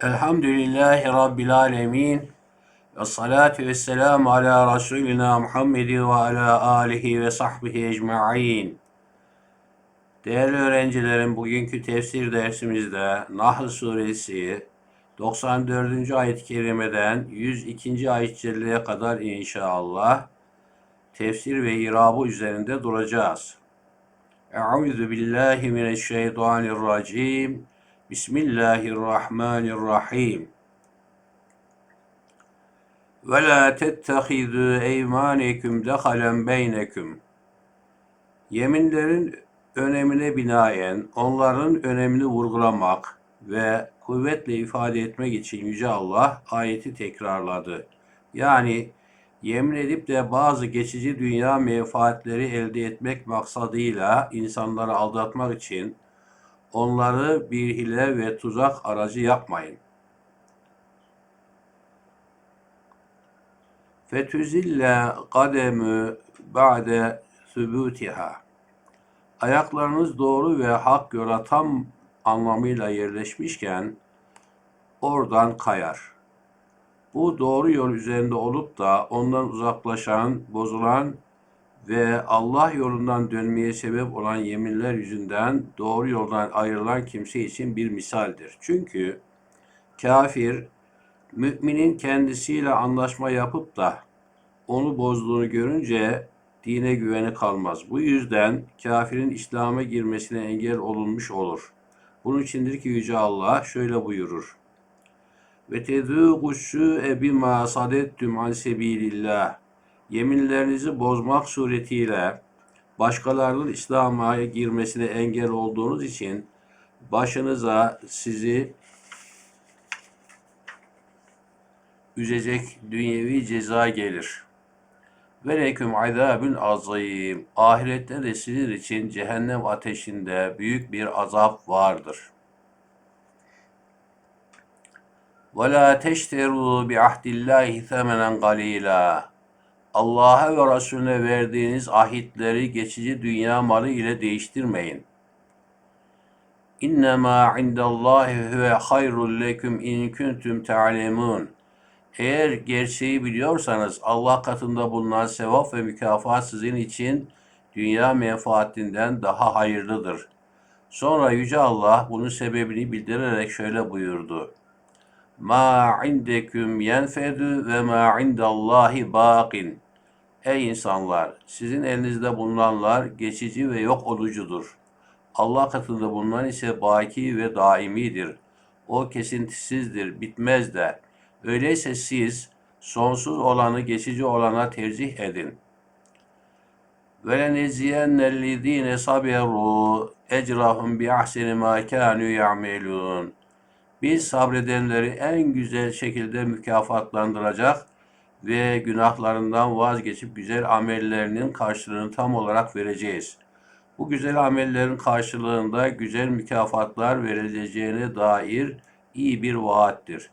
Elhamdülillahi Rabbil alemin. Ve salatu ve selamu ala Resulina Muhammed ve ala alihi ve sahbihi ecma'in. Değerli öğrencilerim, bugünkü tefsir dersimizde Nahl suresi 94. ayet-i kerimeden 102. ayet-i kadar inşallah tefsir ve irabı üzerinde duracağız. Euzu billahi. Bismillahirrahmanirrahim. Ve la tettehidû eymanekum dehalen beynekum. Yeminlerin önemine binaen onların önemini vurgulamak ve kuvvetle ifade etmek için Yüce Allah ayeti tekrarladı. Yani yemin edip de bazı geçici dünya menfaatleri elde etmek maksadıyla insanları aldatmak için onları bir hile ve tuzak aracı yapmayın. Fetüzille kademü ba'de sübutiha. Ayaklarınız doğru ve hak yola tam anlamıyla yerleşmişken oradan kayar. Bu doğru yol üzerinde olup da ondan uzaklaşan, bozulan ve Allah yolundan dönmeye sebep olan yeminler yüzünden doğru yoldan ayrılan kimse için bir misaldir. Çünkü kafir müminin kendisiyle anlaşma yapıp da onu bozduğunu görünce dine güveni kalmaz. Bu yüzden kafirin İslam'a girmesine engel olunmuş olur. Bunun içindir ki Yüce Allah şöyle buyurur. Ve tezûgu sû'e bimâ sadettüm an sebilillah yeminlerinizi bozmak suretiyle başkalarının İslam'a girmesine engel olduğunuz için başınıza sizi üzecek dünyevi ceza gelir. Ve leküm azabün azim. Ahirette de sizin için cehennem ateşinde büyük bir azap vardır. Ve la teşteru bi ahdillahi temenen galila. Allah'a ve Resulüne verdiğiniz ahitleri geçici dünya malı ile değiştirmeyin. İnnemâ indallahi huve hayrul leküm in kuntum ta'lemun. Eğer gerçeği biliyorsanız Allah katında bulunan sevap ve mükafat sizin için dünya menfaatinden daha hayırlıdır. Sonra Yüce Allah bunun sebebini bildirerek şöyle buyurdu. Ma indeküm yenfedü ve ma indallahi baqin. Ey insanlar! Sizin elinizde bulunanlar geçici ve yok olucudur. Allah katında bulunan ise baki ve daimidir. O kesintisizdir, bitmez de. Öyleyse siz sonsuz olanı geçici olana tercih edin. وَلَنَجْزِيَنَّ الَّذ۪ينَ صَبِرُوا اَجْرَهُمْ بِأَحْسَنِ مَا كَانُوا يَعْمَلُونَ Biz sabredenleri en güzel şekilde mükafatlandıracak ve günahlarından vazgeçip güzel amellerinin karşılığını tam olarak vereceğiz. Bu güzel amellerin karşılığında güzel mükafatlar verileceğine dair iyi bir vaattir.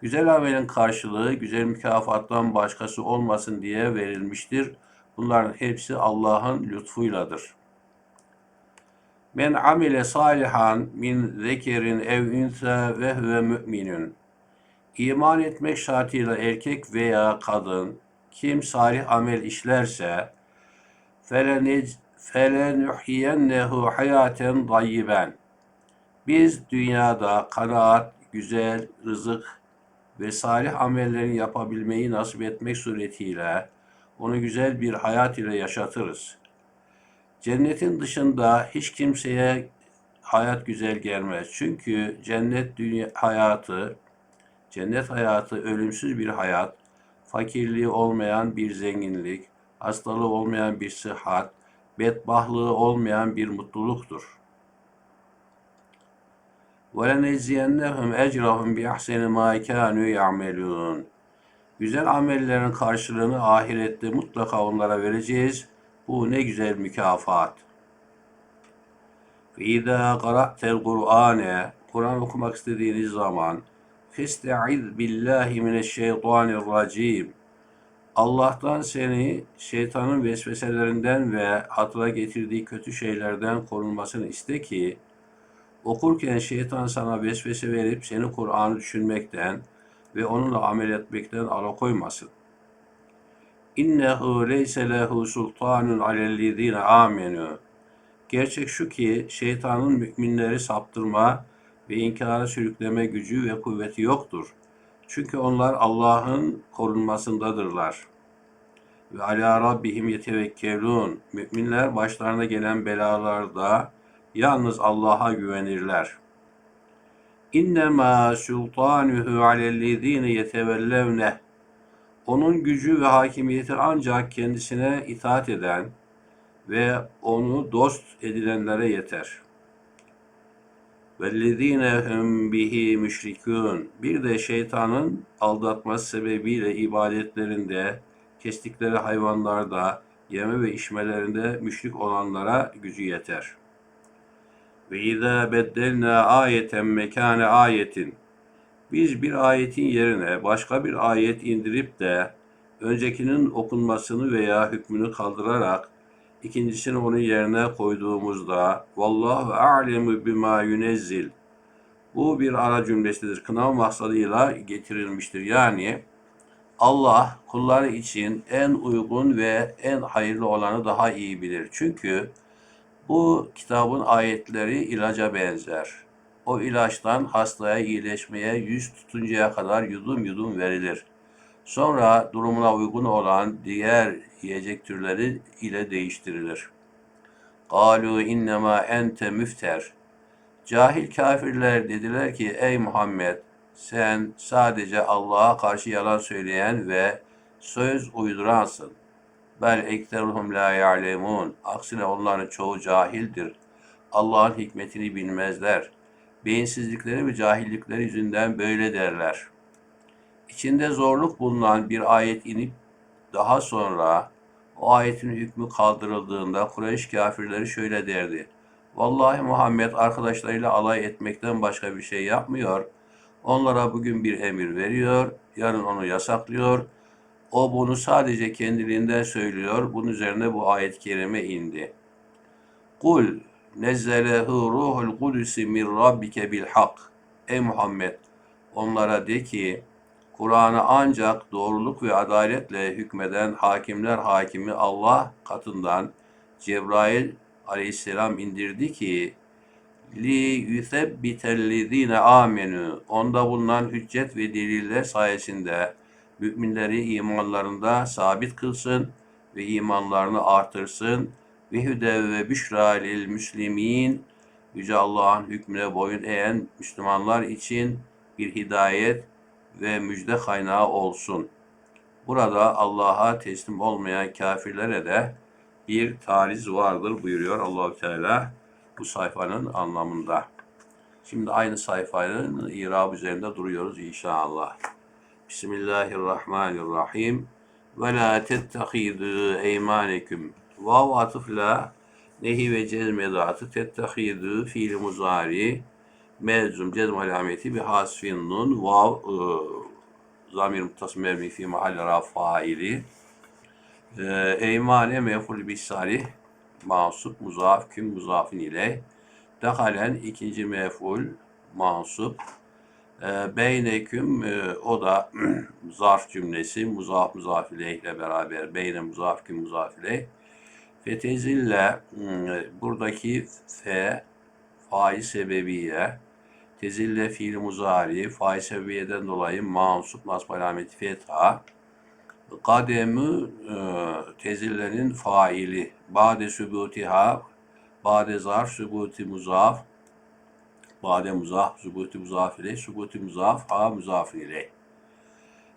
Güzel amelin karşılığı güzel mükafattan başkası olmasın diye verilmiştir. Bunların hepsi Allah'ın lütfuyladır. Men amile salihan min zekerin ev insa ve huve müminun. İman etmek şartıyla erkek veya kadın kim salih amel işlerse felenuhiyennehu hayaten dayyiben. Biz dünyada kanaat, güzel, rızık ve salih amellerini yapabilmeyi nasip etmek suretiyle onu güzel bir hayat ile yaşatırız. Cennetin dışında hiç kimseye hayat güzel gelmez. Çünkü cennet dünya hayatı Cennet hayatı ölümsüz bir hayat, fakirliği olmayan bir zenginlik, hastalığı olmayan bir sıhhat, bedbahlığı olmayan bir mutluluktur. وَلَنَجْزِيَنَّهُمْ اَجْرَهُمْ بِاَحْسَنِ مَا كَانُوا يَعْمَلُونَ Güzel amellerin karşılığını ahirette mutlaka onlara vereceğiz. Bu ne güzel mükafat. فَاِذَا قَرَأْتَ الْقُرْآنَ Kur'an okumak istediğiniz zaman Festaiz billahi mineşşeytanirracim. Allah'tan seni şeytanın vesveselerinden ve hatıra getirdiği kötü şeylerden korunmasını iste ki Okurken şeytan sana vesvese verip seni Kur'an'ı düşünmekten ve onunla amel etmekten alıkoymasın. İnnehu leyse lehu sultanun alellezine amenu. Gerçek şu ki şeytanın müminleri saptırma ve inkara sürükleme gücü ve kuvveti yoktur. Çünkü onlar Allah'ın korunmasındadırlar. Ve ala rabbihim yetevekkelun. Müminler başlarına gelen belalarda yalnız Allah'a güvenirler. İnnemâ sultanuhu alellezîne yetevellevneh. Onun gücü ve hakimiyeti ancak kendisine itaat eden ve onu dost edilenlere yeter. وَالَّذ۪ينَ هُمْ bihi müşrikûn. Bir de şeytanın aldatması sebebiyle ibadetlerinde, kestikleri hayvanlarda, yeme ve içmelerinde müşrik olanlara gücü yeter. Ve izâ beddelnâ ayeten mekâne ayetin. Biz bir ayetin yerine başka bir ayet indirip de öncekinin okunmasını veya hükmünü kaldırarak ikincisini onun yerine koyduğumuzda vallahu a'lemu bima yunezzil bu bir ara cümlesidir. Kınav maksadıyla getirilmiştir. Yani Allah kulları için en uygun ve en hayırlı olanı daha iyi bilir. Çünkü bu kitabın ayetleri ilaca benzer. O ilaçtan hastaya iyileşmeye yüz tutuncaya kadar yudum yudum verilir. Sonra durumuna uygun olan diğer yiyecek türleri ile değiştirilir. Galu innema ente müfter. Cahil kafirler dediler ki ey Muhammed sen sadece Allah'a karşı yalan söyleyen ve söz uyduransın. Bel ekteruhum la ya'lemun. Aksine onların çoğu cahildir. Allah'ın hikmetini bilmezler. Beyinsizlikleri ve cahillikleri yüzünden böyle derler. İçinde zorluk bulunan bir ayet inip daha sonra o ayetin hükmü kaldırıldığında Kureyş kafirleri şöyle derdi. Vallahi Muhammed arkadaşlarıyla alay etmekten başka bir şey yapmıyor. Onlara bugün bir emir veriyor, yarın onu yasaklıyor. O bunu sadece kendiliğinden söylüyor. Bunun üzerine bu ayet-i kerime indi. Kul nezzelehu ruhul kudusi min rabbike bil hak. Ey Muhammed onlara de ki Kur'an'ı ancak doğruluk ve adaletle hükmeden hakimler hakimi Allah katından Cebrail aleyhisselam indirdi ki li yusebbitellezine amenu. Onda bulunan hüccet ve deliller sayesinde müminleri imanlarında sabit kılsın ve imanlarını artırsın. Ve hüdev ve büşra lil müslimin Yüce Allah'ın hükmüne boyun eğen Müslümanlar için bir hidayet ve müjde kaynağı olsun. Burada Allah'a teslim olmayan kafirlere de bir tariz vardır buyuruyor Allahü Teala bu sayfanın anlamında. Şimdi aynı sayfanın irab üzerinde duruyoruz inşallah. Bismillahirrahmanirrahim. Ve la tettehidu eymaneküm. Vav atıfla nehi ve cezm edatı tettehidu fiil muzari mezum cezm alameti bir hasfin nun vav ı, zamir mutasım mevmi fi mahalle ra faili e, eymane meful bisari mansup muzaf küm muzafin ile. Dekalen ikinci meful mansup e, beyneküm e, o da zarf cümlesi muzaf muzaf ile beraber beyne muzaf küm muzaf ile. Fetezille e, buradaki f faiz sebebiyle tezille fiil muzari faiz sebebiyeden dolayı mansup nasb alameti fetha. Kademü e, tezillerin faili bade sübutiha bade zarf sübuti muzaf. Bade muzaf sübuti muzaf ile sübuti muzaf ha muzaf ile.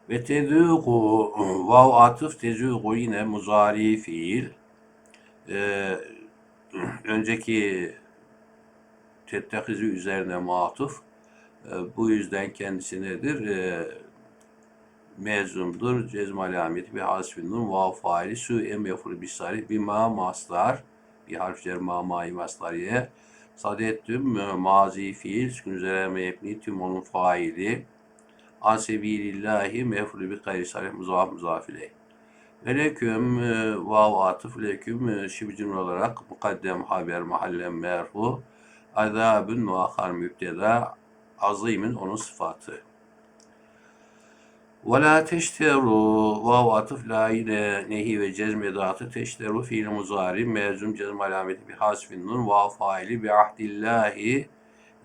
Ve tezûku vav atıf tezûku yine muzari fiil. Ee, önceki tettehizi üzerine matuf. E, bu yüzden kendisi nedir? E, mezumdur. Cezm alameti bir hasfin nun vav faili su em yafur bisari bir ma maslar bir harf cer ma mai maslariye sadettüm e, mazi fiil sükun üzere mebni tüm onun faili. An sebilillahi mefru bi gayri sarih muzaf muzafile ve leküm vav atıf leküm şibcin olarak mukaddem haber mahallen merfu Azabun muakhar mübteda. Azimin onun sıfatı. Ve la teşteru vav atıf la yine nehi ve cezm edatı teşteru fiil muzari mezum cezm alameti bi hasfin nun vav faili bi ahdillahi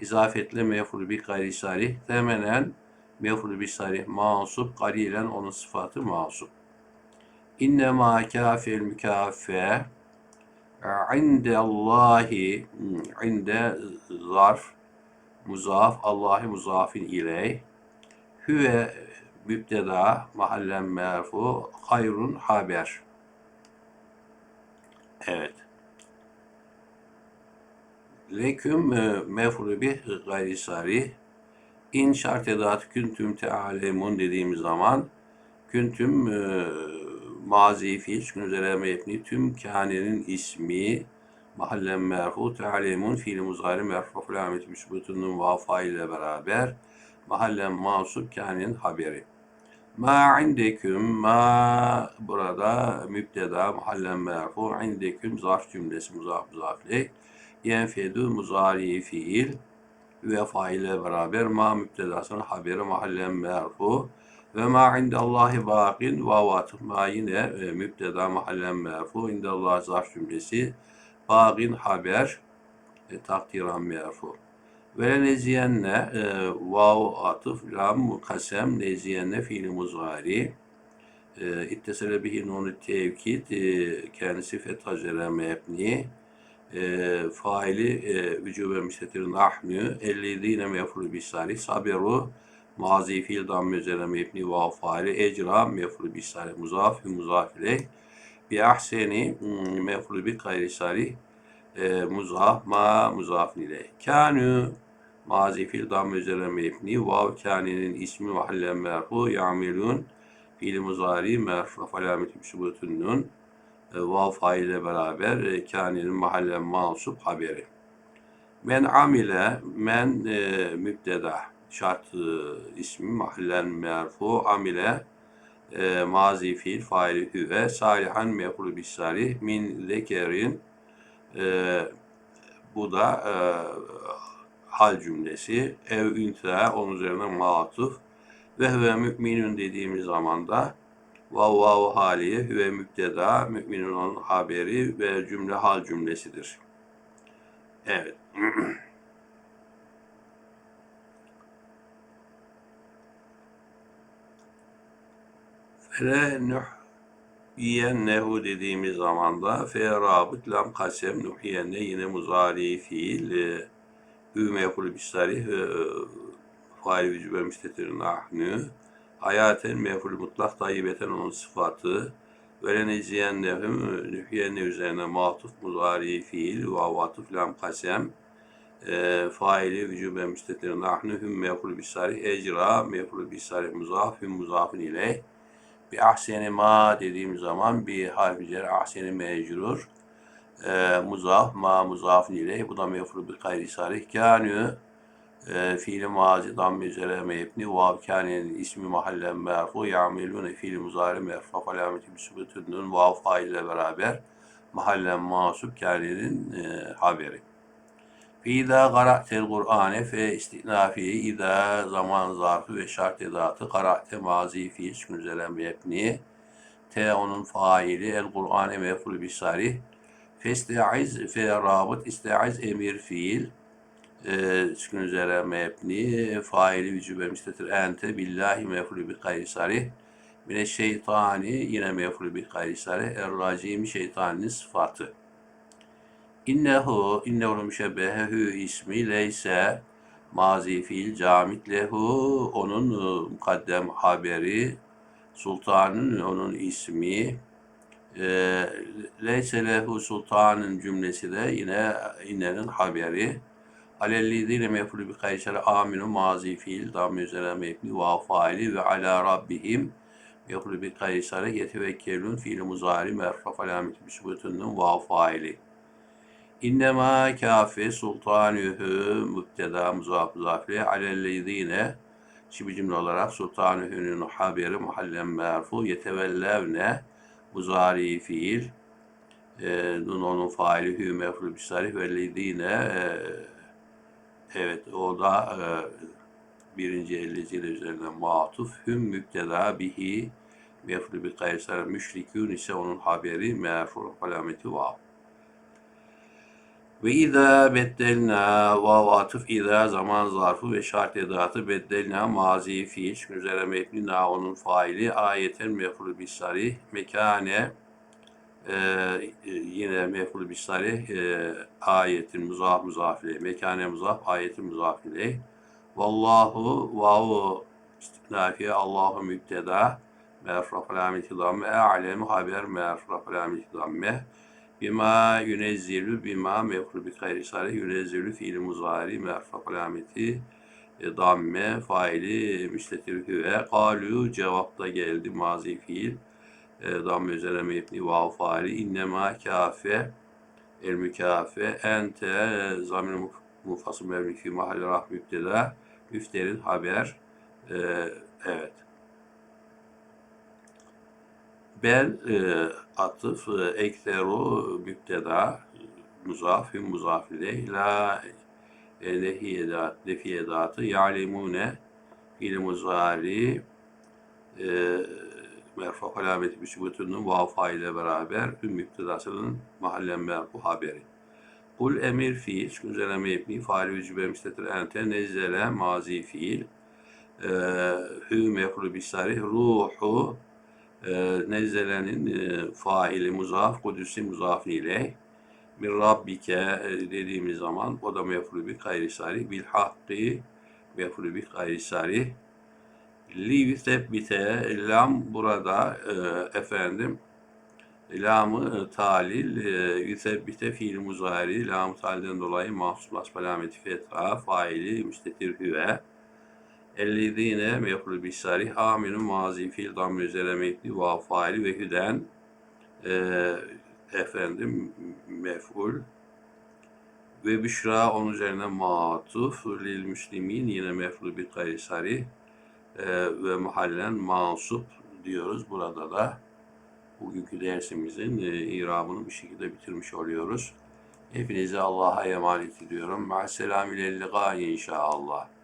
izafetle meful bi gayri sarih temenen meful bi sarih masup galilen onun sıfatı masup. İnne ma kafel mükaffe inde Allahi inde zarf muzaf Allahi muzafin iley hüve mübteda mahallen merfu hayrun haber. Evet. Leküm e, mefru bih gayri sarih. İn şart edat küntüm tealemun dediğimiz zaman küntüm e, mazi fiil çünkü üzere mebni tüm kânenin ismi mahallen merfu tealemun fiil muzari merfu fulamet müsbutunun vafa ile beraber mahallen masup kânenin haberi. Ma indeküm ma burada mübdeda mahallen merfu indeküm zarf cümlesi muzaf muzafle yenfedu muzari fiil ve faile beraber ma mübdedasının haberi mahallen merfu ve ma indallahi baqin vavat ma yine e, mübdeda mahallen merfu indallah zarf cümlesi baqin haber e, takdiran merfu. Ve neziyenne e, vav atıf lam kasem neziyenne fiil muzari e, ittesele bihi nunu tevkid e, kendisi fethacere mebni. E, faili e, vücube müstetir nahnu. Ellezine mefru bisari saberu mazi fiil damme üzerine mebni vav faili ecra mefru bisari muzaf muzaf ileyh bi ahseni mm, mefru bi gayri sari e, muzaf ma muzaf ileyh kanu mazi fiil damme mebni vav kaninin ismi mahallen merfu ya'melun fiil muzari merfu alameti sübutun nun e, faile beraber e, kânenin mahallen mansup haberi. Men amile men e, mübdeda şart e, ismi mahallen merfu amile e, mazi fiil faili hüve salihan mefru bis min zekerin e, bu da e, hal cümlesi ev ünte onun üzerine matuf ve hüve müminün dediğimiz zaman da vav vav haliye hüve müpteda müminin onun haberi ve cümle hal cümlesidir. Evet. Fele nuh yiyennehu dediğimiz zaman da fe rabıt lam kasem nuhiyenne yine muzari fiil e, hü meful bisari e, fail vücube müstetir nahnu hayaten meful mutlak tayyibeten onun sıfatı veren izleyenlehum nüfiyenne üzerine matuf muzari fiil ve avatuf lam kasem e, faili vücube müstetir nahnu hüm meful bisari ecra meful bisari muzaf muzafin ile bir ahseni ma dediğim zaman bir harfi cer ahseni mecrur e, muzaf ma muzafin ile bu da meful bir gayri sarih kânü e, fiili mazi damme üzere mebni vav kânenin ismi mahallen merfu ya'melune fiili muzari merfu alameti müsbetünnün vav fail ile beraber mahallen masup kânenin e, haberi. Fîdâ gara'tel Kur'ane fe istinafi idâ zaman zarfı ve şart edatı gara'te mazi fiil sükun üzere mebni te onun faili el Kur'ane meful bisari festaiz fe rabıt istaiz emir fiil e, sükun üzere mebni faili vücube müstetir ente billahi mefulü bi gayri sarih. Mine şeytani yine mefulü bi gayri sarih. Er racimi şeytaninin sıfatı innehu innehu müşebbehehu ismi leyse mazi fiil camit lehu onun e, mukaddem haberi sultanın onun ismi e, leyse lehu sultanın cümlesi de yine innenin haberi Alellezine mefulü bi kaysere aminu mazi fiil damme üzere mebni ve ve ala rabbihim mefulü bi kaysere yetevekkelun fiil muzari merfaf alameti müsbetunun ve faili. İnnemâ kâfe sultanühü mübteda muzaf muzafle alellezine Şimdi cümle olarak sultanühünün haberi muhallen merfu yetevellevne muzari fiil e, nun onun faili hü mefru bisarih vellezine e, Evet o da e, birinci elleciyle üzerine matuf. Hüm müpteda bihi mefru bi kaysar müşrikün ise onun haberi merfu alameti vav. Ve izâ beddelnâ vav atıf izâ zaman zarfı ve şart edatı beddelnâ mazi fiil üzere mebni na onun faili ayeten mefru bis sarih mekane e, yine mefru bis sarih e, ayetin muzaf muzaf ileyh mekane muzaf ayetin muzaf ileyh vallahu vavu istifnafiye Allahu mübteda merfu alameti damme a'lemu haber merfu alameti damme Bima yunezzilu bima mefru bi gayri sarih yunezzilu fiil muzari merfa alameti e, damme faili müstetir hüve. Kalu cevapta geldi mazi fiil. E, damme üzerine mebni vav faili innema kafe el mükafe ente zamir mufası mevni fi mahalli rah mübteda müfterin haber e, evet Bel e, atıf, e, ekseru müpteda, muzaf, hüm muzaf ileyh, la e, lehi edat, ya'lemune, fiil muzari, e, merfu alameti büsübutunun vafa ile beraber hüm müptedasının mahallen merfu haberi. Kul emir fiil, üzerine mebni, faali vücube müstetir ente, nezzele, mazi fiil, e, hü mefru bisarih, ruhu, Nezzele'nin e, faili muzaf, kudüsü muzaf ile min rabbike e, dediğimiz zaman o da mefru bi gayri sarih bil hakki mefru bi gayri sarih li yusebbite lam burada e, efendim lamı talil e, yusebbite fiil muzari lam talilden dolayı mahsus basbalameti fetha faili müstetir hüve Ellezine mef'ul bis sarih aminu mazi fiil damme üzere mebni va faili ve hüden e, efendim mef'ul ve büşra onun üzerine matuf lil müslimin yine mef'ul bir gayri e, ve mahallen mansup diyoruz burada da bugünkü dersimizin e, irabını bir şekilde bitirmiş oluyoruz. Hepinize Allah'a emanet ediyorum. Ma'as selam ile inşallah.